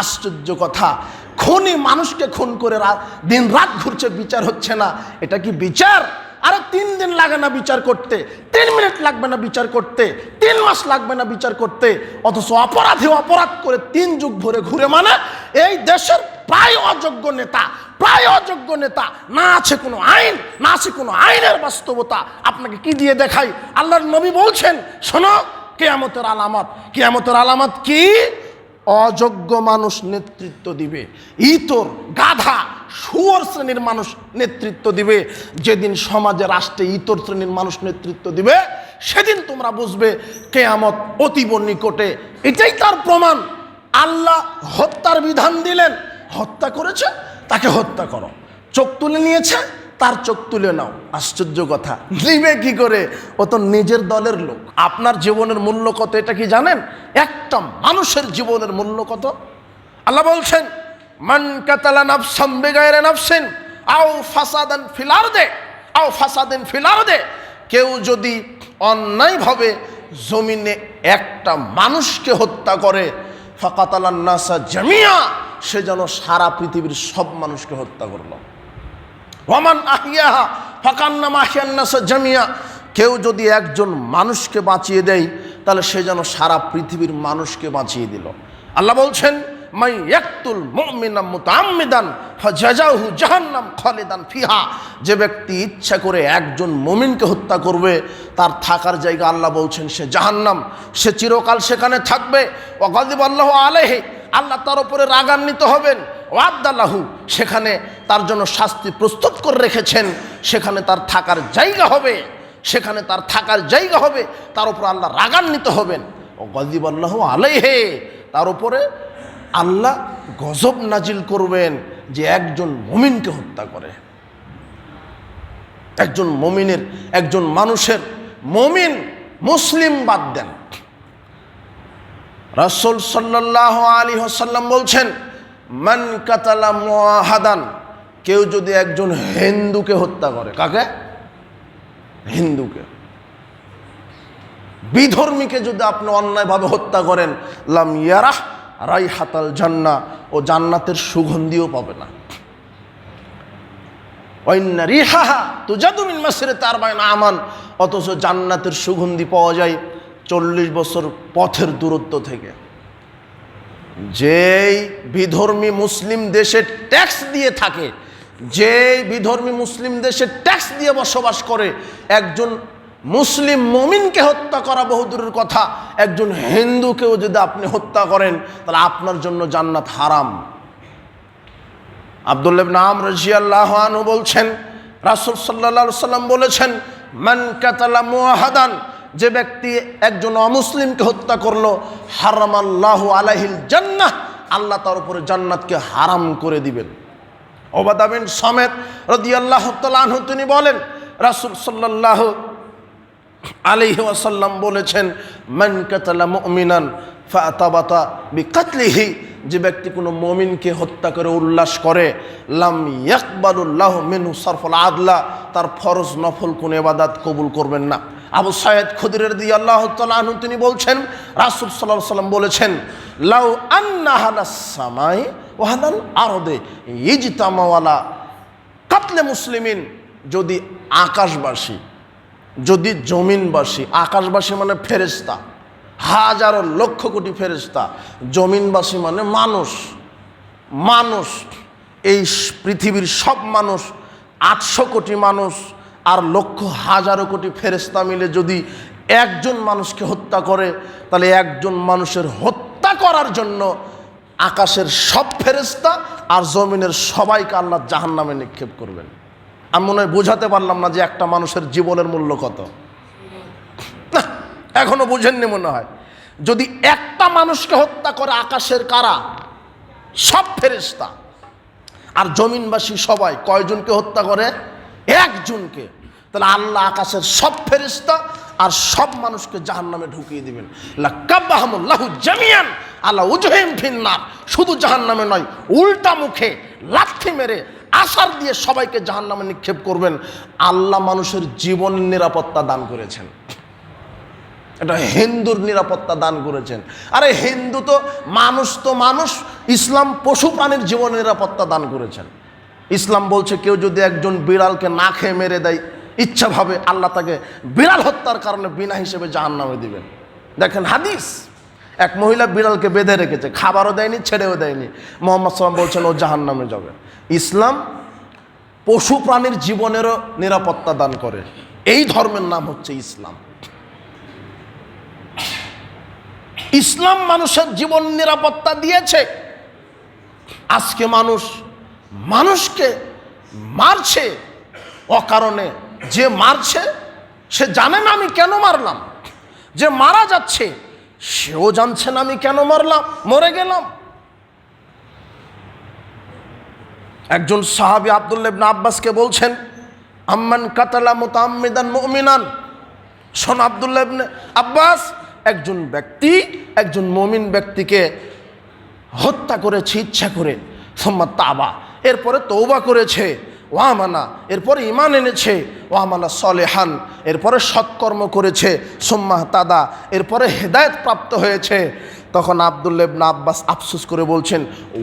আশ্চর্য কথা। খুনি মানুষকে খুন করে দিন রাত ঘুরছে, বিচার হচ্ছে না। এটা কি বিচার? আরে তিন দিন লাগে না বিচার করতে। তিন মিনিট লাগবে না বিচার করতে। তিন মাস লাগবে না বিচার করতে। অথচ অপরাধী অপরাধ করে তিন যুগ ভরে ঘুরে মানে এই দেশের প্রায় অযোগ্য নেতা, প্রায় অযোগ্য নেতা, না আছে কোনো আইন, না আছে কোনো আইনের বাস্তবতা। আপনাকে কি দিয়ে দেখাই? আল্লাহর নবী বলছেন, শোনো, কেয়ামতের আলামত। কেয়ামতের আলামত কি? অযোগ্য মানুষ নেতৃত্ব দিবে। ইতর, গাধা সুয়র শ্রেণির মানুষ নেতৃত্ব দিবে। যেদিন সমাজে, রাষ্ট্রে ইতর শ্রেণির মানুষ নেতৃত্ব দিবে, সেদিন তোমরা বুঝবে কেয়ামত অতীব নিকটে। এটাই তার প্রমাণ। আল্লাহ হত্যার বিধান দিলেন, হত্যা করেছে, তাকে হত্যা করো। চোখ তুলে নিয়েছে তার চোখ তুলে নাও। আশ্চর্য কথা। নিবে কি করে? ও তো নিজের দলের লোক। আপনার জীবনের মূল্য কত, এটা কি জানেন? একটা মানুষের জীবনের মূল্য কত? আল্লাহ বলছেন, মান কাতালা নাফসাম বেগায়রে নাফসিন, আও ফাসাদান ফিলার দে আও ফাসাদিন ফিলার দে কেউ যদি অন্যায়ভাবে জমিনে একটা মানুষকে হত্যা করে, ফাকাতালান নাসা জামিয়া, সে যেন সারা পৃথিবীর সব মানুষকে হত্যা করল। ওয়ামান আহিয়াহা ফাকান্নাম আহিয়ান্নাসা জামিয়া। কেউ যদি একজন মানুষকে বাঁচিয়ে দেয়, তাহলে সে যেন সারা পৃথিবীর মানুষকে বাঁচিয়ে দিল। আল্লাহ বলছেন, মাই ইয়াকতুল মুমিনাম মুতাআম্মিদান ফাজাজাহু জাহান্নাম খালিদান ফিহা। যে ব্যক্তি ইচ্ছা করে একজন মমিনকে হত্যা করবে, তার থাকার জায়গা আল্লাহ বলছেন, সে জাহান্নাম। সে চিরকাল সেখানে থাকবে। ও গদিব আল্লাহ আলাইহি, আল্লাহ তার উপরে রাগান্বিত হবেন। ওয়াদ্দাল্লাহু সেখানে তার জন্য শাস্তি প্রস্তুত করে রেখেছেন, সেখানে তার থাকার জায়গা হবে, সেখানে তার থাকার জায়গা হবে, তার উপর আল্লাহ রাগান্বিত হবেন। ও গদিব আল্লাহ আলাইহে, তার উপরে আল্লাহ গজব নাজিল করবেন যে একজন মুমিনকে হত্যা করে। একজন মমিনের, একজন মানুষের মমিন মুসলিম বাদ দেন। রাসূল সাল্লাল্লাহু আলী হাসাল্লাম বলছেন মান কাতালা মুআহাদান, কেউ যদি একজন হিন্দুকে হত্যা করে, কাকে? হিন্দুকে। বিধর্মীকে যদি আপনি অন্যায়ভাবে হত্যা করেন, লাম ইয়ারাহ রাই হাতাল জান্না ও জান্নাতের সুগন্ধিও পাবে না। তার আমান, অথচ জান্নাতের সুগন্ধি পাওয়া যায় চল্লিশ বছর পথের দূরত্ব থেকে। যেই বিধর্মী মুসলিম দেশে ট্যাক্স দিয়ে থাকে, যেই বিধর্মী মুসলিম দেশে ট্যাক্স দিয়ে বসবাস করে, একজন মুসলিম মমিনকে হত্যা করা বহুদূরের কথা, একজন হিন্দুকেও যদি আপনি হত্যা করেন, তাহলে আপনার জন্য জান্নাত হারাম। আবদুল্লাহ নাম রাজিয়াল্লাহানু বলছেন, রাসুল সাল্লা সাল্লাম বলেছেন, মান কাতালা মুআহাদান যে ব্যক্তি একজন অমুসলিমকে হত্যা করল হারাম আল্লাহ আলাহিল জান্নাহ, আল্লাহ তার উপরে জান্নাতকে হারাম করে দিবেন। ওবাদাবিন সমেত রদি আল্লাহ তালু তিনি বলেন, রাসুল সাল্লাহ আলিহি ওয়াসাল্লাম বলেছেন, মান কাতালা মুমিনান ফাতাবাতা বিকাতলিহি যে ব্যক্তি কোনো মমিনকে হত্যা করে উল্লাস করে, লাম ইয়াকবালুল্লাহ মিনু সরফল আদলা তার ফরজ নফল কোন এবাদাত কবুল করবেন না। আবু সায়েদ খুদিরের দিয়ে আল্লাহ তালু তিনি বলছেন, রাসুল সাল্লাহ সাল্লাম বলেছেন, লাউ আন্নাহালা সামাই ওয়াহাদাল আরদে ইজতামাওয়ালা কাতলে মুসলিমিন। যদি আকাশবাসী, যদি জমিনবাসী, আকাশবাসী মানে ফেরেস্তা হাজারো লক্ষ কোটি ফেরেস্তা জমিনবাসী মানে মানুষ মানুষ, এই পৃথিবীর সব মানুষ, আটশো কোটি মানুষ আর লক্ষ হাজারো কোটি ফেরেস্তা মিলে যদি একজন মানুষকে হত্যা করে, তাহলে একজন মানুষের হত্যা করার জন্য আকাশের সব ফেরেস্তা আর জমিনের সবাইকে আল্লাহ জাহান নামে নিক্ষেপ করবেন। আমি মনে হয় বোঝাতে পারলাম না যে একটা মানুষের জীবনের মূল্য কত। এখনও বুঝেননি মনে হয়। যদি একটা মানুষকে হত্যা করে আকাশের কারা? সব ফেরেস্তা আর জমিনবাসী সবাই কয়জনকে হত্যা করে? একজনকে, তাহলে আল্লাহ আকাশের সব ফেরিস্তা আর সব মানুষকে জাহান নামে ঢুকিয়ে দিবেন। লাহু জামিয়ান আল্লাহ উজহিম ফিন্নার। শুধু জাহান নামে নয়, উল্টা মুখে লাথি মেরে আশার দিয়ে সবাইকে জাহান নামে নিক্ষেপ করবেন। আল্লাহ মানুষের জীবন নিরাপত্তা দান করেছেন। এটা হিন্দুর নিরাপত্তা দান করেছেন। আরে হিন্দু তো মানুষ তো মানুষ, ইসলাম পশু প্রাণীর জীবন নিরাপত্তা দান করেছেন। ইসলাম বলছে, কেউ যদি একজন বিড়ালকে না খেয়ে মেরে দেয় ইচ্ছাভাবে আল্লাহ তাকে বিড়াল হত্যার কারণে বিনা হিসেবে জাহান নামে দিবেন দেখেন হাদিস। এক মহিলা বিড়ালকে বেঁধে রেখেছে, খাবারও দেয়নি, ছেড়েও দেয়নি। মোহাম্মদ সাল্লাম বলছেন, ও জাহান নামে যাবে। ইসলাম পশু প্রাণীর জীবনেরও নিরাপত্তা দান করে। এই ধর্মের নাম হচ্ছে ইসলাম। ইসলাম মানুষের জীবন নিরাপত্তা দিয়েছে। আজকে মানুষ মানুষকে মারছে, অকারণে যে মারছে, সে জানে না আমি কেন মারলাম। যে মারা যাচ্ছে, সেও জানছে না আমি কেন মারলাম, মরে গেলাম। একজন সাহাবি আবদুল্লাবনা আব্বাসকে বলছেন, আম্মান কাতালা মোতাম্মিদান মুমিনান। শোন আবদুল্লাহ ইবনে আব্বাস, একজন ব্যক্তি, একজন মমিন ব্যক্তিকে হত্যা করেছে, ইচ্ছা করে। সোম্মা তাবা এরপরে তৌবা করেছে ওয়ামানা এরপরে ইমান এনেছে ওয়ামালা সলেহান। এরপরে সৎকর্ম করেছে, সোম্মা তাদা। এরপরে হেদায়েত প্রাপ্ত হয়েছে। তখন আবদুল্লেবনা আব্বাস আফসুস করে বলছেন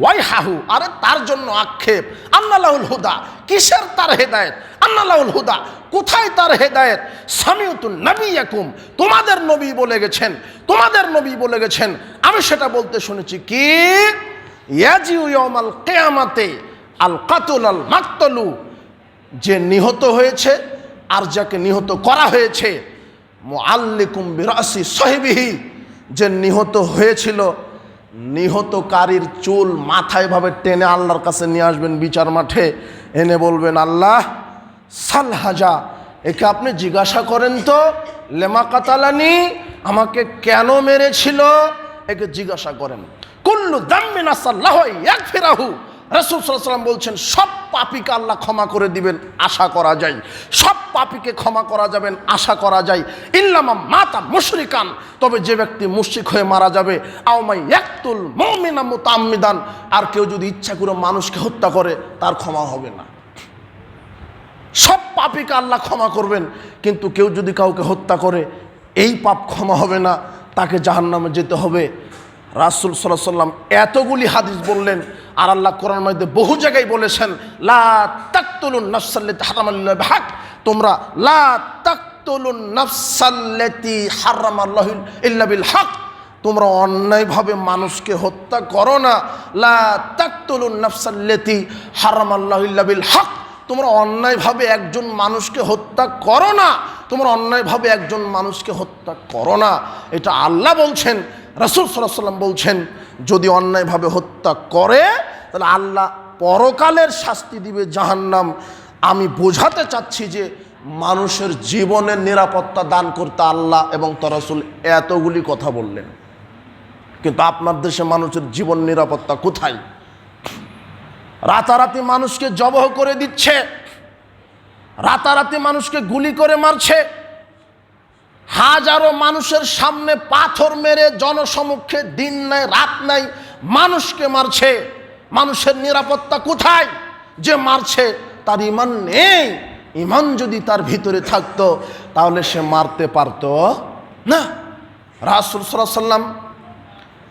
ওয়াই হাহু আরে তার জন্য আক্ষেপ। আন্নালাহুল হুদা, কিসের তার হেদায়েত? আন্নালাহুল হুদা, কোথায় তার হেদায়েত? সামিউতুন নবী ইয়াকুম তোমাদের নবী বলে গেছেন, তোমাদের নবী বলে গেছেন। আমি সেটা বলতে শুনেছি কি? ইয়াজিউ ইয়াউমাল কিয়ামাতে আল কাতুল আল মাকতলু। যে নিহত হয়েছে আর যাকে নিহত করা হয়েছে, মুআল্লিকুম বিরাসি সাহিবিহি। যে নিহত হয়েছিল, নিহতকারীর চুল মাথায় ভাবে টেনে আল্লাহর কাছে নিয়ে আসবেন বিচার মাঠে। এনে বলবেন, আল্লাহ সালহাজা একে আপনি জিজ্ঞাসা করেন তো, লেমা কাতালানি আমাকে কেন মেরেছিল? একে জিজ্ঞাসা করেন, কুল্লু দাম্মিন আসাল্লাহ এক ফেরাহু রসুল সাল্লাম বলছেন, সব পাপিকে আল্লাহ ক্ষমা করে দিবেন, আশা করা যায়। সব পাপিকে ক্ষমা করা যাবেন আশা করা যায়। ইল্লামা মাতা মুশরিকান, তবে যে ব্যক্তি মুশরিক হয়ে মারা যাবে, আওমাই একতুল মমিনা মুতাম্মিদান, আর কেউ যদি ইচ্ছা করে মানুষকে হত্যা করে, তার ক্ষমা হবে না। সব পাপিকে আল্লাহ ক্ষমা করবেন, কিন্তু কেউ যদি কাউকে হত্যা করে, এই পাপ ক্ষমা হবে না, তাকে জাহান্নামে যেতে হবে। রাসুল সাল্লাম এতগুলি হাদিস বললেন আর আল্লাহ কোরআন মধ্যে বহু জায়গায় বলেছেন, লা হাক তোমরা, লা তাকতুলুন হক তোমরা অন্যায়ভাবে মানুষকে হত্যা করো না। লা হক তোমরা অন্যায়ভাবে একজন মানুষকে হত্যা করো না। তোমরা অন্যায়ভাবে একজন মানুষকে হত্যা করো না। এটা আল্লাহ বলছেন রসুল সাল্লাম বলছেন, যদি অন্যায়ভাবে হত্যা করে, তাহলে আল্লাহ পরকালের শাস্তি দিবে জাহান্নাম। আমি বোঝাতে চাচ্ছি যে মানুষের জীবনের নিরাপত্তা দান করতে আল্লাহ এবং তরসুল এতগুলি কথা বললেন। কিন্তু আপনার দেশে মানুষের জীবন নিরাপত্তা কোথায়? রাতারাতি মানুষকে জবহ করে দিচ্ছে, রাতারাতি মানুষকে গুলি করে মারছে হাজারো মানুষের সামনে পাথর মেরে জনসমক্ষে দিন নাই, রাত নাই, মানুষকে মারছে। মানুষের নিরাপত্তা কোথায়? যে মারছে, তার ইমান নেই। ইমান যদি তার ভিতরে থাকতো, তাহলে সে মারতে পারতো না। রাসুল সাল্লাম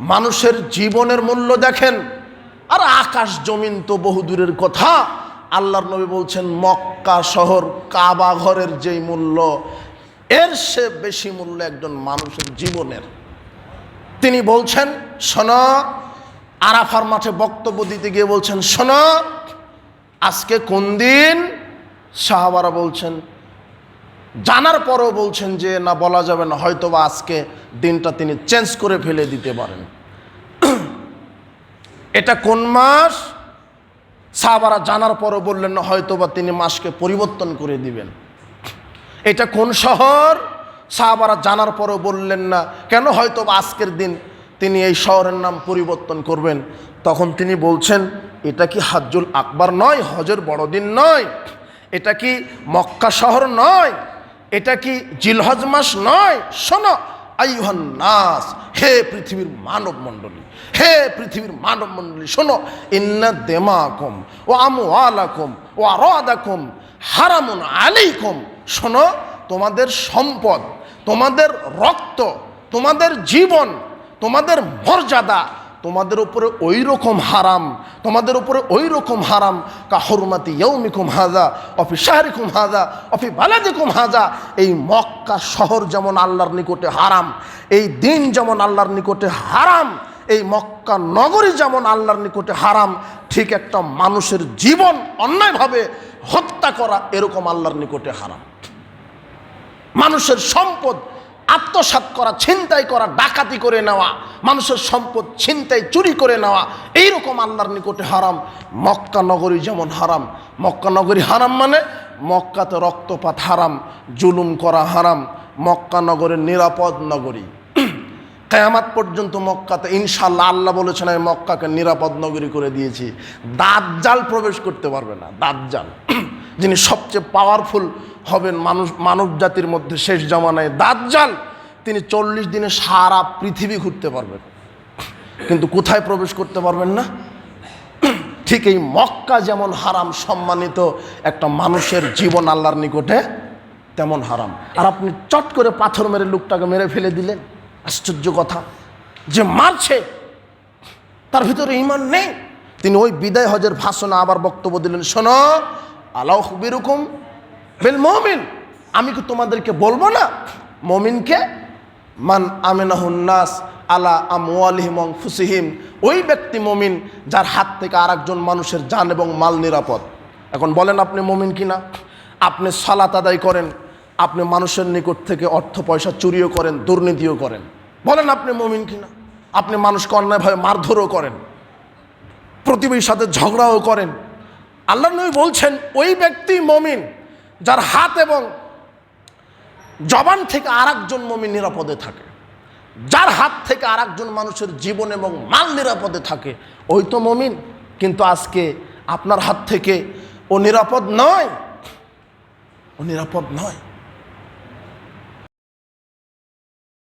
মানুষের জীবনের মূল্য দেখেন। আর আকাশ জমিন তো বহু দূরের কথা। আল্লাহর নবী বলছেন, মক্কা শহর, কাবা ঘরের যেই মূল্য এর সে বেশি মূল্য একজন মানুষের জীবনের। তিনি বলছেন, শোন, আরাফার মাঠে বক্তব্য দিতে গিয়ে বলছেন, শোন, আজকে কোন দিন? সাহাবারা বলছেন, জানার পরও বলছেন যে, না, বলা যাবে না হয়তো বা আজকে দিনটা তিনি চেঞ্জ করে ফেলে দিতে পারেন। এটা কোন মাস? সাহাবারা জানার পরও বললেন না হয়তো বা তিনি মাসকে পরিবর্তন করে দিবেন। এটা কোন শহর? সাহাবারা জানার পরও বললেন না। কেন হয়তো আজকের দিন তিনি এই শহরের নাম পরিবর্তন করবেন? তখন তিনি বলছেন, এটা কি হাজ্জুল আকবার নয়, হজের বড়দিন নয়? এটা কি মক্কা শহর নয়? এটা কি জিলহজ মাস নয়? শোনো আইহান নাস, হে পৃথিবীর মানব মণ্ডলী হে পৃথিবীর মানব মণ্ডলী শোনো, ইন্না দেমাকুম ও আমু আলাকুম ও আর আরাদাকুম হারামুন আলাইকুম। শোনো, তোমাদের সম্পদ, তোমাদের রক্ত, তোমাদের জীবন, তোমাদের মর্যাদা, তোমাদের উপরে ওই রকম হারাম, তোমাদের উপরে ওই রকম হারাম, কা হরমাতি ইয়ৌমিকুম হাজা অফি শাহরিকুম হাজা অফি বালাদিকুম হাজা এই মক্কা শহর যেমন আল্লাহর নিকটে হারাম, এই দিন যেমন আল্লাহর নিকটে হারাম এই মক্কা নগরী যেমন আল্লাহর নিকটে হারাম, ঠিক একটা মানুষের জীবন অন্যায়ভাবে হত্যা করা এরকম আল্লাহর নিকটে হারাম। মানুষের সম্পদ আত্মসাৎ করা, ছিনতাই করা, ডাকাতি করে নেওয়া, মানুষের সম্পদ ছিনতাই, চুরি করে নেওয়া, এইরকম আল্লাহর নিকটে হারাম। মক্কা নগরী যেমন হারাম, মক্কা নগরী হারাম মানে মক্কাতে রক্তপাত হারাম, জুলুম করা হারাম, মক্কা নগরের নিরাপদ নগরী। কেয়ামাত পর্যন্ত মক্কাতে ইনশাল্লাহ আল্লাহ বলেছেন, আমি মক্কাকে নিরাপদ নগরী করে দিয়েছি। দাজ্জাল প্রবেশ করতে পারবে না, দাজ্জাল। যিনি সবচেয়ে পাওয়ারফুল হবেন মানুষ, মানব জাতির মধ্যে শেষ জামানায় দাজ্জাল, তিনি চল্লিশ দিনে সারা পৃথিবী ঘুরতে পারবেন। কিন্তু কোথায় প্রবেশ করতে পারবেন না? ঠিক এই মক্কা যেমন হারাম, সম্মানিত একটা মানুষের জীবন আল্লাহর নিকটে তেমন হারাম। আর আপনি চট করে পাথর মেরে লোকটাকে মেরে ফেলে দিলেন। আশ্চর্য কথা যে মারছে, তার ভিতরে ইমান নেই। তিনি ওই বিদায় হজের ভাষণে আবার বক্তব্য দিলেন, শোনো আলাউ বিরকম বেল মমিন। আমি কি তোমাদেরকে বলব না? মমিনকে, মান আমেনাহুন্নাস আলা আমওয়ালিহিম ফুসিহিম ওই ব্যক্তি মমিন যার হাত থেকে আর একজন মানুষের যান এবং মাল নিরাপদ। এখন বলেন আপনি মমিন কিনা? আপনি সালাত আদায় করেন, আপনি মানুষের নিকট থেকে অর্থ পয়সা চুরিও করেন, দুর্নীতিও করেন। বলেন আপনি মমিন কিনা? আপনি মানুষকে অন্যায়ভাবে মারধরও করেন, প্রতিবেশীর সাথে ঝগড়াও করেন। আল্লাহ নবী বলছেন, ওই ব্যক্তি মমিন যার হাত এবং জবান থেকে আর একজন মমিন নিরাপদে থাকে। যার হাত থেকে আর একজন মানুষের জীবন এবং মাল নিরাপদে থাকে, ওই তো মমিন। কিন্তু আজকে আপনার হাত থেকে ও নিরাপদ নয়, ও নিরাপদ নয়।